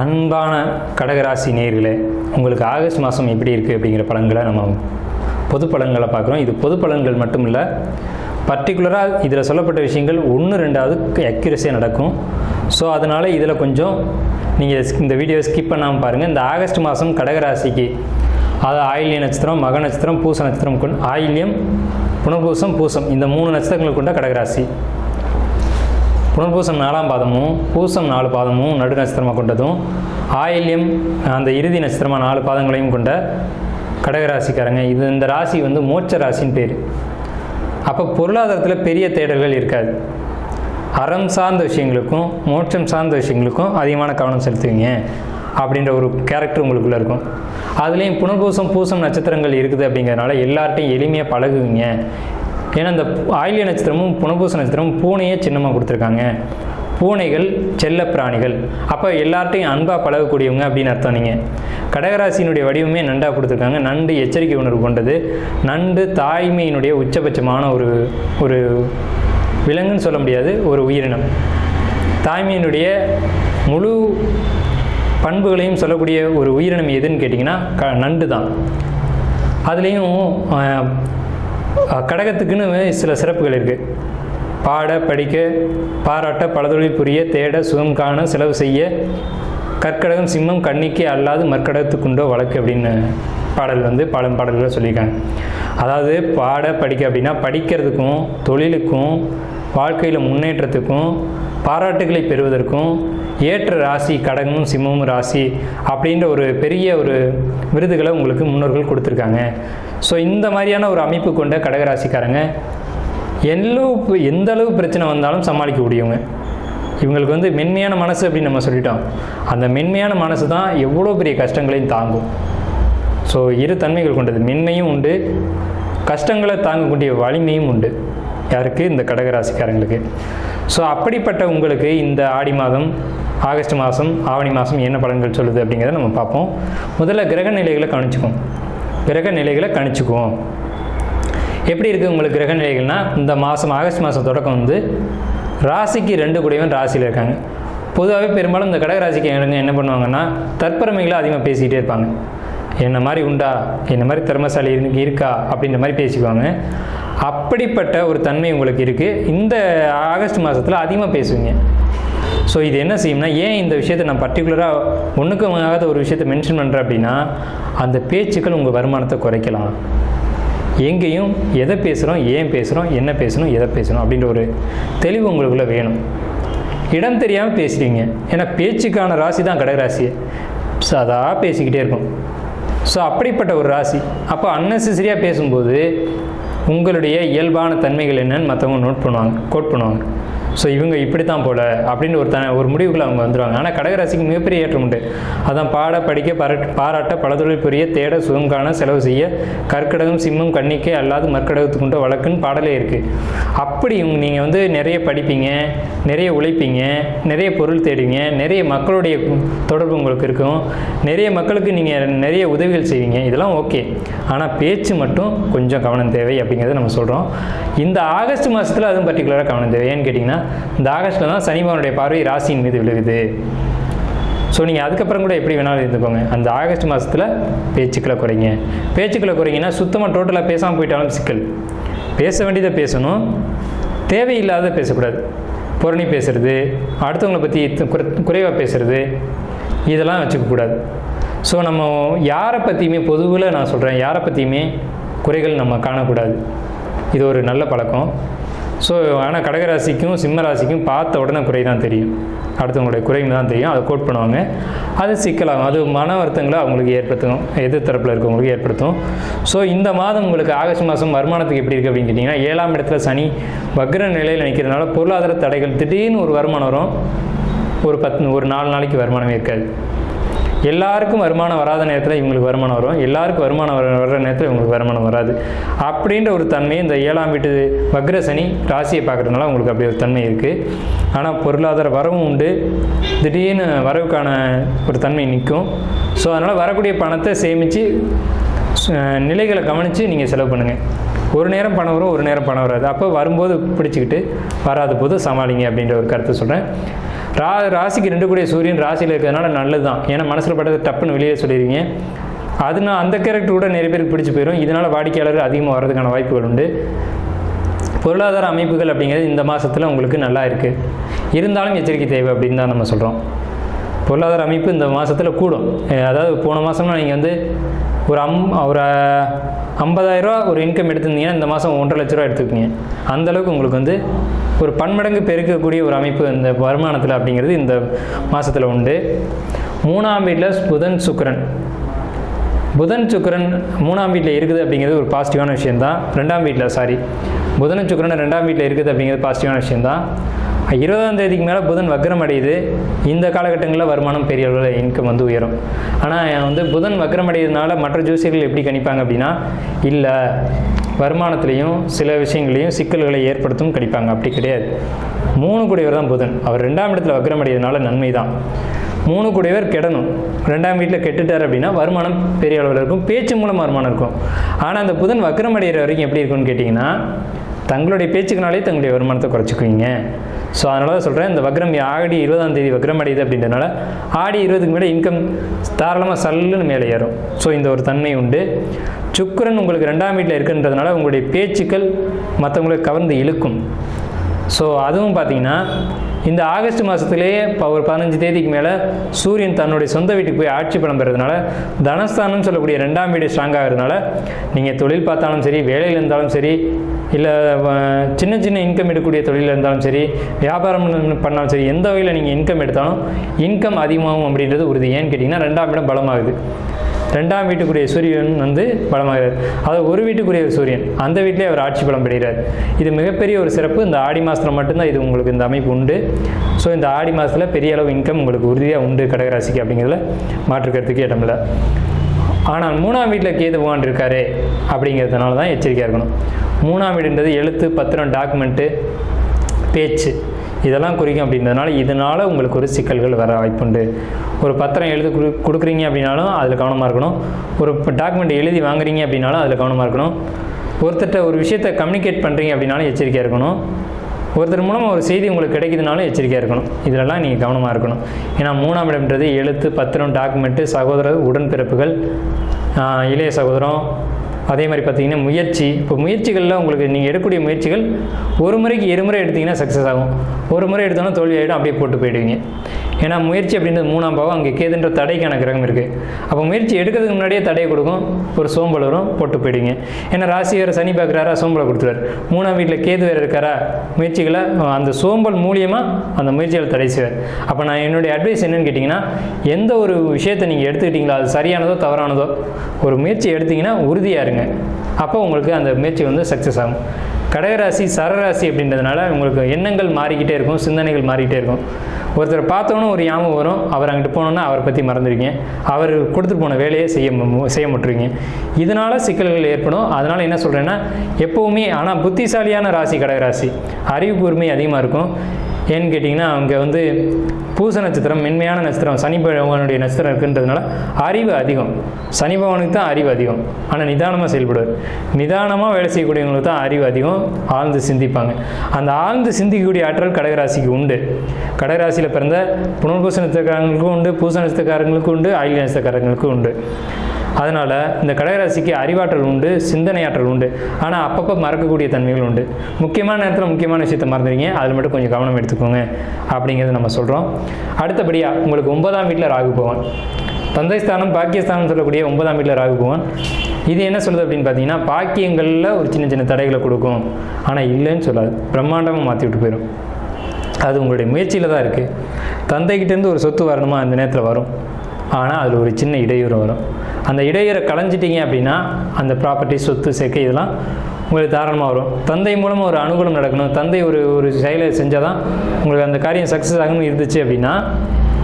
அன்பான கடகராசி நேர்களே உங்களுக்கு ஆகஸ்ட் மாதம் எப்படி இருக்குது அப்படிங்கிற பலன்களை நம்ம பொது பலன்களை பார்க்குறோம். இது பொது பலன்கள் மட்டும் இல்லை பர்டிகுலராக இதில் சொல்லப்பட்ட விஷயங்கள் ஒன்று ரெண்டாவது அக்யூரஸியாக நடக்கும். ஸோ அதனால் இதில் கொஞ்சம் நீங்கள் இந்த வீடியோ ஸ்கிப் பண்ணாமல் பாருங்கள் இந்த ஆகஸ்ட் மாதம் கடகராசிக்கு அது ஆயில்ய நட்சத்திரம் மக நட்சத்திரம் பூச நட்சத்திரம் கொண்டு ஆயில்யம் புனர்பூசம் பூசம் இந்த மூணு நட்சத்திரங்களை கொண்ட கடகராசி. புனர்பூசம் நாலாம் பாதமும் பூசம் நாலு பாதமும் நடு நட்சத்திரமாக கொண்டதும் ஆயில்யம் அந்த இறுதி நட்சத்திரமாக நாலு பாதங்களையும் கொண்ட கடகராசிக்காரங்க. இது இந்த ராசி வந்து மோட்ச ராசின்னு பேர். அப்போ பொருளாதாரத்தில் பெரிய தேடல்கள் இருக்காது. அறம் சார்ந்த விஷயங்களுக்கும் மோட்சம் சார்ந்த விஷயங்களுக்கும் அதிகமான கவனம் செலுத்துவீங்க அப்படின்ற ஒரு கேரக்டர் உங்களுக்குள்ளே இருக்கும். அதுலேயும் புனர்பூசம் பூசம் நட்சத்திரங்கள் இருக்குது அப்படிங்கிறதுனால எல்லார்ட்டையும் எளிமையாக பழகுவீங்க. ஏன்னா இந்த ஆயில்ய நட்சத்திரமும் புனபூச நட்சத்திரமும் பூனையே சின்னமாக கொடுத்துருக்காங்க. பூனைகள் செல்ல பிராணிகள். அப்போ எல்லார்ட்டையும் அன்பாக பழகக்கூடியவங்க அப்படின்னு அர்த்தம் நீங்கள் கடகராசியினுடைய வடிவமே நண்டாக கொடுத்துருக்காங்க. நண்டு எச்சரிக்கை உணர்வு கொண்டது. நண்டு தாய்மையினுடைய உச்சபட்சமான ஒரு ஒரு விலங்குன்னு சொல்ல முடியாது. ஒரு உயிரினம். தாய்மையினுடைய முழு பண்புகளையும் சொல்லக்கூடிய ஒரு உயிரினம் எதுன்னு கேட்டிங்கன்னா க நண்டு தான் அதுலேயும் கடகத்துக்குன்னு சில சிறப்புகள் இருக்குது பாட படிக்க பாராட்ட பலதொழில் புரிய தேட சுகம் காண செலவு செய்ய கற்கடகம் சிம்மம் கண்ணிக்கு அல்லாது மற்கடகத்துக்குண்டோ வழக்கு அப்படின்னு பாடல் வந்து பல பாடல்களை சொல்லியிருக்காங்க. அதாவது பாட படிக்க அப்படின்னா படிக்கிறதுக்கும் தொழிலுக்கும் வாழ்க்கையில் முன்னேற்றத்துக்கும் பாராட்டுகளை பெறுவதற்கும் ஏற்ற ராசி கடகமும் சிம்மமும் ராசி அப்படின்ற ஒரு பெரிய ஒரு விருதுகளை உங்களுக்கு முன்னோர்கள் கொடுத்துருக்காங்க. ஸோ இந்த மாதிரியான ஒரு அமைப்பு கொண்ட கடகராசிக்காரங்க எல்லளவு எந்த அளவு பிரச்சனை வந்தாலும் சமாளிக்க முடியுங்க. இவங்களுக்கு வந்து மென்மையான மனசு அப்படின்னு நம்ம சொல்லிட்டோம். அந்த மென்மையான மனசு தான் எவ்வளோ பெரிய கஷ்டங்களையும் தாங்கும். ஸோ இரு தன்மைகள் கொண்டது. மென்மையும் உண்டு கஷ்டங்களை தாங்கக்கூடிய வலிமையும் உண்டு. யாருக்கு? இந்த கடகராசிக்காரங்களுக்கு. ஸோ அப்படிப்பட்ட உங்களுக்கு இந்த ஆடி மாதம் ஆகஸ்ட் மாதம் ஆவணி மாதம் என்ன பலன்கள் சொல்லுது அப்படிங்கிறத நம்ம பார்ப்போம். முதல்ல கிரக நிலைகளை கணிச்சுக்குவோம் கிரக நிலைகளை கணிச்சுக்குவோம். எப்படி இருக்குது உங்களுக்கு கிரக நிலைகள்னா? இந்த மாதம் ஆகஸ்ட் மாதம் தொடக்கம் வந்து ராசிக்கு ரெண்டு கூடியவன் ராசியில் இருக்காங்க. பொதுவாகவே பெரும்பாலும் இந்த கடகராசிக்கு என்ன பண்ணுவாங்கன்னா தற்பெருமைகளை அதிகமாக பேசிக்கிட்டே இருப்பாங்க. என்ன மாதிரி உண்டா? என்ன மாதிரி திறமசாலி இருக்கா? அப்படின்ற மாதிரி பேசிக்குவாங்க. அப்படிப்பட்ட ஒரு தன்மை உங்களுக்கு இருக்குது இந்த ஆகஸ்ட் மாதத்தில் அதிகமாக பேசுவீங்க. ஸோ இது என்ன செய்யும்னா ஏன் இந்த விஷயத்தை நான் பர்டிகுலராக ஒன்றுக்கும் ஆகாத ஒரு விஷயத்தை மென்ஷன் பண்ணுறேன் அப்படின்னா அந்த பேச்சுக்கள் உங்கள் வருமானத்தை குறைக்கலாம். எங்கேயும் எதை பேசுகிறோம் ஏன் பேசுகிறோம் என்ன பேசணும் எதை பேசணும் அப்படின்ற ஒரு தெளிவு உங்களுக்குள்ளே வேணும். இடம் தெரியாமல் பேசுகிறீங்க ஏன்னா பேச்சுக்கான ராசி தான் கடகராசி. ஸோ பேசிக்கிட்டே இருக்கும். ஸோ அப்படிப்பட்ட ஒரு ராசி. அப்போ அன்னெசரியாக பேசும்போது உங்களுடைய இயல்பான தன்மைகள் என்னன்னு மற்றவங்க நோட் பண்ணுவாங்க கோட் பண்ணுவாங்க. ஸோ இவங்க இப்படி தான் போல அப்படின்னு ஒரு த ஒரு முடிவுக்குள்ள அவங்க வந்துடுவாங்க ஆனால் கடகராசிக்கு மிகப்பெரிய ஏற்றம் உண்டு. அதான் பாட படிக்க பாராட்ட பாராட்ட பலதொழில் புரிய தேட சுகம் காண செலவு செய்ய கற்கடகம் சிம்மம் கண்ணிக்கை அல்லாது மற்கடகத்துக்குண்ட வழக்குன்னு பாடலே இருக்குது அப்படி இவங்க நீங்கள் வந்து நிறைய படிப்பீங்க நிறைய உழைப்பீங்க நிறைய பொருள் தேடுவீங்க நிறைய மக்களுடைய தொடர்பு உங்களுக்கு இருக்கும் நிறைய மக்களுக்கு நீங்கள் நிறைய உதவிகள் செய்வீங்க இதெல்லாம் ஓகே ஆனால் பேச்சு மட்டும் கொஞ்சம் கவனம் தேவை அப்படிங்கிறத நம்ம சொல்கிறோம் இந்த ஆகஸ்ட் மாதத்தில் அதுவும் பர்டிகுலராக கவனம் தேவை. ஏன்னு கேட்டிங்கன்னா இந்த ஆகஸ்ட்டில் தான் சனிமாவனுடைய பார்வை ராசியின் மீது விழுகுது. ஸோ நீங்கள் அதுக்கப்புறம் கூட எப்படி வேணாலும் இருந்துக்கோங்க. அந்த ஆகஸ்ட் மாதத்தில் பேச்சுக்களை குறைங்க. பேச்சுக்களை குறைங்கன்னா சுத்தமாக டோட்டலாக பேசாமல் போயிட்டாலும் சிக்கல். பேச வேண்டியதை பேசணும். தேவையில்லாத பேசக்கூடாது. புறணி பேசுறது அடுத்தவங்களை பற்றி குறைவாக பேசுறது இதெல்லாம் வச்சுக்கக்கூடாது. ஸோ நம்ம யாரை பற்றியுமே பொதுவில் நான் சொல்கிறேன் யாரை பற்றியுமே குறைகள் நம்ம காணக்கூடாது. இது ஒரு நல்ல பழக்கம். ஸோ ஆனால் கடகராசிக்கும் சிம்ம ராசிக்கும் பார்த்த உடனே குறை தான் தெரியும். அடுத்தவங்களுடைய குறைங்க தான் தெரியும். அதை கோட் பண்ணுவாங்க. அது சிக்கலாகும். அது மன வருத்தங்களை அவங்களுக்கு ஏற்படுத்தும். எதிர் தரப்பில் இருக்கவங்களுக்கு ஏற்படுத்தும். ஸோ இந்த மாதம் உங்களுக்கு ஆகஸ்ட் மாதம் வருமானத்துக்கு எப்படி இருக்குது அப்படின்னு கேட்டிங்கன்னா ஏழாம் இடத்துல சனி வக்ர நிலையில் நிற்கிறதுனால பொருளாதார தடைகள் திடீர்னு ஒரு வருமானம் வரும். ஒரு பத்து ஒரு நாலு நாளைக்கு வருமானமே இருக்காது. எல்லாருக்கும் வருமானம் வராத நேரத்தில் இவங்களுக்கு வருமானம் வரும். எல்லாருக்கும் வருமானம் வர வர்ற நேரத்தில் இவங்களுக்கு வருமானம் வராது. அப்படின்ற ஒரு தன்மை இந்த ஏழாம் வீட்டு வக்ரசனி ராசியை பார்க்குறதுனால உங்களுக்கு அப்படி ஒரு தன்மை இருக்குது ஆனால் பொருளாதார வரவும் உண்டு. திடீர்னு வரவுக்கான ஒரு தன்மை நிற்கும். ஸோ அதனால் வரக்கூடிய பணத்தை சேமித்து நிலைகளை கவனித்து நீங்கள் செலவு பண்ணுங்கள் ஒரு நேரம் பணம் வரும் ஒரு நேரம் பணம் வராது. அப்போ வரும்போது பிடிச்சிக்கிட்டு வராத போது சமாளிங்க அப்படின்ற ஒரு கருத்தை சொல்கிறேன் ரா ராசிக்கு ரெண்டு கூடிய சூரியன் ராசியில் இருக்கிறதுனால நல்லது தான் ஏன்னா மனசில் பட்டது டப்புன்னு வெளியே சொல்லிடுவீங்க அதுனா அந்த கேரக்டர் கூட நிறைய பேருக்கு பிடிச்சி போயிடும் இதனால் வாடிக்கையாளர் அதிகமாக வர்றதுக்கான வாய்ப்புகள் உண்டு. பொருளாதார அமைப்புகள் அப்படிங்கிறது இந்த மாதத்தில் உங்களுக்கு நல்லா இருக்குது இருந்தாலும் எச்சரிக்கை தேவை அப்படின்னு தான் நம்ம சொல்கிறோம் பொருளாதார அமைப்பு இந்த மாதத்தில் கூடும். அதாவது போன மாதம்னா நீங்கள் வந்து ஒரு அம் ஒரு ஐம்பதாயிரரூவா ஒரு இன்கம் எடுத்திருந்தீங்கன்னா இந்த மாதம் ஒன்றரை லட்ச ரூபா எடுத்துக்கோங்க. அந்தளவுக்கு உங்களுக்கு வந்து ஒரு பன்மடங்கு பெருக்கக்கூடிய ஒரு அமைப்பு இந்த வருமானத்தில் அப்படிங்கிறது இந்த மாதத்தில் உண்டு. மூணாம் வீட்டில் புதன் சுக்கரன். புதன் சுக்கிரன் மூணாம் வீட்டில் இருக்குது அப்படிங்கிறது ஒரு பாசிட்டிவான விஷயந்தான் ரெண்டாம் வீட்டில் சாரி புதன் சுக்கரன் ரெண்டாம் வீட்டில் இருக்குது அப்படிங்கிறது பாசிட்டிவான விஷயந்தான் இருபதாம் தேதிக்கு மேலே புதன் வக்ரம் அடையுது. இந்த காலகட்டங்களில் வருமானம் பெரிய அளவில் இன்கம் வந்து உயரும். ஆனால் வந்து புதன் வக்ரம் அடையிறதுனால மற்ற ஜோசியர்கள் எப்படி கணிப்பாங்க அப்படின்னா இல்லை வருமானத்துலேயும் சில விஷயங்களையும் சிக்கல்களை ஏற்படுத்தும் கணிப்பாங்க. அப்படி கிடையாது. மூணு கூடியவர் தான் புதன். அவர் ரெண்டாம் இடத்துல வக்ரம் அடையிறதுனால நன்மை தான் மூணு கூடியவர் கெடணும். ரெண்டாம் வீட்டில் கெட்டுட்டார் அப்படின்னா வருமானம் பெரிய அளவில் இருக்கும். பேச்சு மூலம் வருமானம் இருக்கும். ஆனால் அந்த புதன் வக்கரம் அடைகிற வரைக்கும் எப்படி இருக்கும்னு கேட்டிங்கன்னா தங்களுடைய பேச்சுக்குனாலே தங்களுடைய வருமானத்தை குறைச்சிக்குவீங்க. ஸோ அதனால தான் சொல்கிறேன் இந்த வக்ரம் ஆடி இருபதாம் தேதி வக்ரம் அடையுது அப்படின்றனால ஆடி இருபதுக்கு மேலே இன்கம் தாராளமாக சல்லுன்னு மேலே ஏறும். ஸோ இந்த ஒரு தன்மை உண்டு. சுக்கரன் உங்களுக்கு ரெண்டாம் வீட்டில் இருக்குன்றதுனால உங்களுடைய பேச்சுக்கள் மற்றவங்களை கவர்ந்து இழுக்கும். ஸோ அதுவும் பார்த்தீங்கன்னா இந்த ஆகஸ்ட் மாதத்துலேயே ஒரு பதினஞ்சு தேதிக்கு மேலே சூரியன் தன்னுடைய சொந்த வீட்டுக்கு போய் ஆட்சி பலம் பெறதுனால தனஸ்தானம்னு சொல்லக்கூடிய ரெண்டாம் வீடு ஸ்ட்ராங் ஆகிறதுனால நீங்கள் தொழில் பார்த்தாலும் சரி வேலையில் இருந்தாலும் சரி இல்லை சின்ன சின்ன இன்கம் எடுக்கக்கூடிய தொழிலில் இருந்தாலும் சரி வியாபாரம் பண்ணாலும் சரி எந்த வகையில் நீங்கள் இன்கம் எடுத்தாலும் இன்கம் அதிகமாகும் அப்படின்றது உறுதி. ஏன்னு கேட்டிங்கன்னா ரெண்டாம் இடம் பலமாகுது. ரெண்டாம் வீட்டுக்குரிய சூரியன் வந்து பலமாகிறார். அதாவது ஒரு வீட்டுக்குரிய சூரியன் அந்த வீட்டிலே அவர் ஆட்சி பலம் பெறுகிறார் இது மிகப்பெரிய ஒரு சிறப்பு. இந்த ஆடி மாதத்தில் மட்டும்தான் இது உங்களுக்கு இந்த அமைப்பு உண்டு. ஸோ இந்த ஆடி மாதத்தில் பெரிய அளவு இன்கம் உங்களுக்கு உறுதியாக உண்டு கடகராசிக்கு அப்படிங்கிறதுல மாற்றுக்கிறதுக்கு இடமில்லை ஆனால் மூணாம் வீட்டில் கேது போகான் இருக்காரு அப்படிங்கிறதுனால தான் எச்சரிக்கையாக இருக்கணும். மூணாம் வீடுன்றது எழுத்து பத்திரம் டாக்குமெண்ட்டு பேச்சு இதெல்லாம் குறிக்கும் அப்படின்றதுனால இதனால் உங்களுக்கு ஒரு சிக்கல்கள் வர வாய்ப்புண்டு ஒரு பத்திரம் எழுதி கொடு கொடுக்குறீங்க அப்படின்னாலும் அதில் கவனமாக இருக்கணும். ஒரு டாக்குமெண்ட் எழுதி வாங்குறீங்க அப்படின்னாலும் அதில் கவனமாக இருக்கணும். ஒருத்தர்கிட்ட ஒரு விஷயத்தை கம்யூனிகேட் பண்ணுறீங்க அப்படின்னாலும் எச்சரிக்கையாக இருக்கணும். ஒருத்தர் மூலமாக ஒரு செய்தி உங்களுக்கு கிடைக்குதுனாலும் எச்சரிக்கையாக இருக்கணும். இதிலெல்லாம் நீங்கள் கவனமாக இருக்கணும். ஏன்னா மூணாம் இடம்ன்றது எழுத்து பத்திரம் டாக்குமெண்ட்டு சகோதரர் உடன்பிறப்புகள் இளைய சகோதரம் அதே மாதிரி பார்த்தீங்கன்னா முயற்சி. இப்போ முயற்சிகளில் உங்களுக்கு நீங்கள் எடுக்கக்கூடிய முயற்சிகள் ஒரு முறைக்கு இருமுறை எடுத்தீங்கன்னா சக்ஸஸ் ஆகும். ஒரு முறை எடுத்தோன்னா தோல்வி ஆகிடும் அப்படியே போட்டு போயிடுவீங்க. ஏன்னா முயற்சி அப்படின்றது மூணாம் பாவம் அங்கே கேதுன்ற தடைக்கான கிரகம் இருக்குது அப்போ முயற்சி எடுக்கிறதுக்கு முன்னாடியே தடையை கொடுக்கும். ஒரு சோம்பல் வரும் போட்டு போயிடுங்க ஏன்னா ராசி வேறு சனி பார்க்குறாரா சோம்பலை கொடுத்துருவார். மூணாம் வீட்டில் கேது வேறு இருக்காரா முயற்சிகளை அந்த சோம்பல் மூலியமாக அந்த முயற்சிகளை தடை செய்வார். அப்போ நான் என்னுடைய அட்வைஸ் என்னென்னு கேட்டிங்கன்னா எந்த ஒரு விஷயத்தை நீங்கள் எடுத்துக்கிட்டீங்களோ அது சரியானதோ தவறானதோ ஒரு முயற்சி எடுத்தீங்கன்னா உறுதியாக இருங்க. அப்போ உங்களுக்கு அந்த முயற்சி வந்து சக்ஸஸ் ஆகும். கடகராசி சரராசி அப்படின்றதுனால உங்களுக்கு எண்ணங்கள் மாறிக்கிட்டே இருக்கும் சிந்தனைகள் மாறிக்கிட்டே இருக்கும். ஒருத்தர் பார்த்தோன்னே ஒரு ஞாபகம் வரும். அவர் அங்கிட்டு போனோன்னா அவரை பற்றி மறந்துடுவீங்க அவர் கொடுத்துட்டு போன வேலையை செய்ய மு- செய்ய முட்டுருவீங்க. இதனால் சிக்கல்கள் ஏற்படும். அதனால் என்ன சொல்கிறேன்னா எப்போவுமே ஆனால் புத்திசாலியான ராசி கடகராசி. அறிவு கூர்மை அதிகமாக இருக்கும். ஏன்னு கேட்டிங்கன்னா அவங்க வந்து பூச நட்சத்திரம் மென்மையான நட்சத்திரம் சனி பகவானுடைய நட்சத்திரம் இருக்குன்றதுனால அறிவு அதிகம். சனி பகவானுக்கு தான் அறிவு அதிகம். ஆனால் நிதானமாக செயல்படுவார். நிதானமாக வேலை செய்யக்கூடியவங்களுக்கு தான் அறிவு அதிகம். ஆழ்ந்து சிந்திப்பாங்க. அந்த ஆழ்ந்து சிந்திக்கக்கூடிய ஆற்றல் கடகராசிக்கு உண்டு. கடகராசியில் பிறந்த புனர்பூச நட்சத்திரக்காரங்களுக்கும் உண்டு பூச நட்சத்திரக்காரங்களுக்கும் உண்டு ஆயுள் நட்சத்திரக்காரங்களுக்கும் உண்டு. அதனால் இந்த கடகராசிக்கு அறிவாற்றல் உண்டு சிந்தனையாற்றல் உண்டு. ஆனால் அப்பப்போ மறக்கக்கூடிய தன்மைகள் உண்டு. முக்கியமான நேரத்தில் முக்கியமான விஷயத்தை மறந்துடுங்க அதில் மட்டும் கொஞ்சம் கவனம் எடுத்துக்கோங்க அப்படிங்கிறத நம்ம சொல்கிறோம் அடுத்தபடியாக உங்களுக்கு ஒன்பதாம் வீட்டில் ராகு போவான் தந்தை ஸ்தானம் பாக்கியஸ்தானம் சொல்லக்கூடிய ஒன்பதாம் வீட்டில் ராகு போவான் இது என்ன சொல்லுது அப்படின்னு பார்த்தீங்கன்னா பாக்கியங்களில் ஒரு சின்ன சின்ன தடைகளை கொடுக்கும். ஆனால் இல்லைன்னு சொல்லாது. பிரம்மாண்டமாக மாற்றி விட்டு போயிடும் அது உங்களுடைய முயற்சியில் தான் இருக்குது தந்தைக்கிட்டேருந்து ஒரு சொத்து வரணுமா? அந்த நேரத்தில் வரும். ஆனால் அதில் ஒரு சின்ன இடையூறு வரும். அந்த இடையரை களைஞ்சிட்டிங்க அப்படின்னா அந்த ப்ராப்பர்ட்டி சொத்து சேர்க்கை இதெல்லாம் உங்களுக்கு தாராளமாக வரும். தந்தை மூலமாக ஒரு அனுகூலம் நடக்கணும். தந்தை ஒரு ஒரு செயலை செஞ்சால் தான் உங்களுக்கு அந்த காரியம் சக்ஸஸ் ஆகும் இருந்துச்சு அப்படின்னா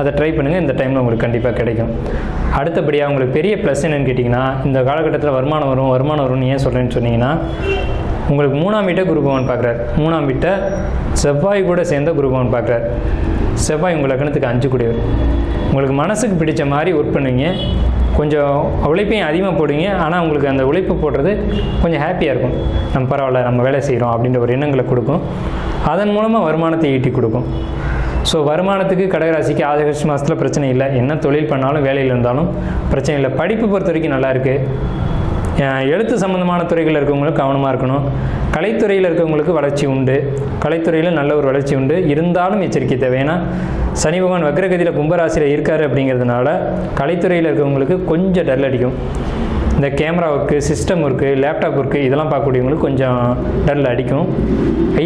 அதை ட்ரை பண்ணுங்கள் இந்த டைமில் உங்களுக்கு கண்டிப்பாக கிடைக்கும். அடுத்தபடியாக உங்களுக்கு பெரிய ப்ளஸ் என்னென்னு கேட்டிங்கன்னா இந்த காலகட்டத்தில் வருமானம் வரும் வருமானம் வரும்னு ஏன் சொல்கிறேன்னு சொன்னீங்கன்னா உங்களுக்கு மூணாம் வீட்டை குரு பகவான் பார்க்குறாரு. மூணாம் வீட்டை செவ்வாய் கூட சேர்ந்த குரு பகவான் பார்க்குறாரு. செவ்வாய் உங்கள் லக்னத்துக்கு அஞ்சு கூடியவர் உங்களுக்கு மனசுக்கு பிடிச்ச மாதிரி ஒர்க் பண்ணுவீங்க. கொஞ்சம் உழைப்பையும் அதிகமாக போடுவீங்க. ஆனால் உங்களுக்கு அந்த உழைப்பு போடுறது கொஞ்சம் ஹாப்பியாக இருக்கும். நம்ம பரவாயில்ல நம்ம வேலை செய்கிறோம் அப்படின்ற ஒரு எண்ணங்களை கொடுக்கும். அதன் மூலமாக வருமானத்தை ஈட்டி கொடுக்கும். ஸோ வருமானத்துக்கு கடகராசிக்கு ஆகஸ்ட் மாதத்தில் பிரச்சனை இல்லை. என்ன தொழில் பண்ணாலும் வேலையில் இருந்தாலும் பிரச்சனை இல்லை. படிப்பு பொறுத்த வரைக்கும் நல்லா இருக்குது எழுத்து சம்மந்தமான துறைகளில் இருக்கவங்களுக்கு கவனமாக இருக்கணும். கலைத்துறையில் இருக்கவங்களுக்கு வளர்ச்சி உண்டு. கலைத்துறையில் நல்ல ஒரு வளர்ச்சி உண்டு. இருந்தாலும் எச்சரிக்கை தேவை. ஏன்னா சனி பகவான் வக்ரகதியில் கும்பராசியில் இருக்கார் அப்படிங்கிறதுனால கலைத்துறையில் இருக்கவங்களுக்கு கொஞ்சம் டல் அடிக்கும். இந்த camera work system work laptop work இதெல்லாம் பார்க்கக்கூடியவங்களுக்கு கொஞ்சம் டல் அடிக்கும்.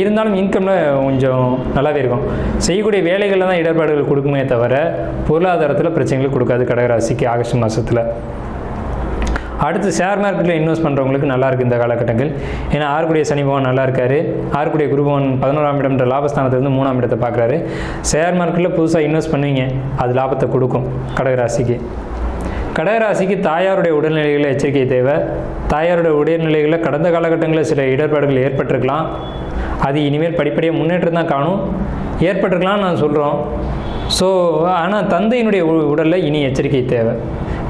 இருந்தாலும் இன்கம்ல கொஞ்சம் நல்லாவே இருக்கும். செய்யக்கூடிய வேலைகளில் தான் இடர்பாடுகள் கொடுக்குமே தவிர பொருளாதாரத்தில் பிரச்சனைகள் கொடுக்காது கடகராசிக்கு ஆகஸ்ட் மாதத்தில் அடுத்து ஷேர் மார்க்கெட்டில் இன்வெஸ்ட் பண்ணுறவங்களுக்கு நல்லா இருக்குது இந்த காலகட்டங்கள். ஏன்னா ஆறுக்குடிய சனி பகவான் நல்லா இருக்காரு. ஆறுக்குடிய குரு பகவான் பதினோராம் இடம்ன்ற லாபஸ்தானத்திலிருந்து மூணாம் இடத்தை பார்க்குறாரு ஷேர் மார்க்கெட்டில் புதுசாக இன்வெஸ்ட் பண்ணுவீங்க. அது லாபத்தை கொடுக்கும் கடகராசிக்கு. கடகராசிக்கு தாயாருடைய உடல்நிலைகளில் எச்சரிக்கை தேவை. தாயாருடைய உடல்நிலைகளில் கடந்த காலகட்டங்களில் சில இடர்பாடுகள் ஏற்பட்டிருக்கலாம். அது இனிமேல் படிப்படியாக முன்னேற்றம் தான் காணும். ஏற்பட்டிருக்கலாம்னு நான் சொல்கிறோம் ஸோ ஆனால் தந்தையினுடைய உ- உடலில் இனி எச்சரிக்கை தேவை.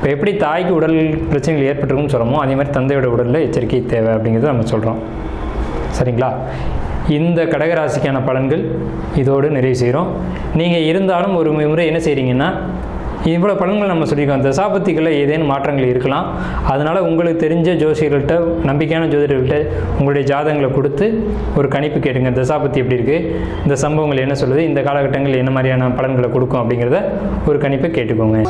இப்போ எப்படி தாய்க்கு உடல் பிரச்சனைகள் ஏற்பட்டிருக்கும்னு சொல்லமோ அதே மாதிரி தந்தையோட உடலில் எச்சரிக்கை தேவை அப்படிங்கிறத நம்ம சொல்கிறோம் சரிங்களா? இந்த கடகராசிக்கான பலன்கள் இதோடு நிறைவு செய்கிறோம். நீங்கள் இருந்தாலும் ஒரு முறை என்ன செய்கிறீங்கன்னா இவ்வளோ பலன்கள் நம்ம சொல்லியிருக்கோம். தசாபத்திகளில் ஏதேனும் மாற்றங்கள் இருக்கலாம். அதனால் உங்களுக்கு தெரிஞ்ச ஜோசியர்கள்ட்ட நம்பிக்கையான ஜோதிடர்கள்ட்ட உங்களுடைய ஜாதகங்களை கொடுத்து ஒரு கணிப்பு கேட்டுங்க. தசாபத்தி எப்படி இருக்குது இந்த சம்பவங்கள் என்ன சொல்லுது? இந்த காலகட்டங்கள் என்ன மாதிரியான பலன்களை கொடுக்கும் அப்படிங்கிறத ஒரு கணிப்பை கேட்டுக்கோங்க.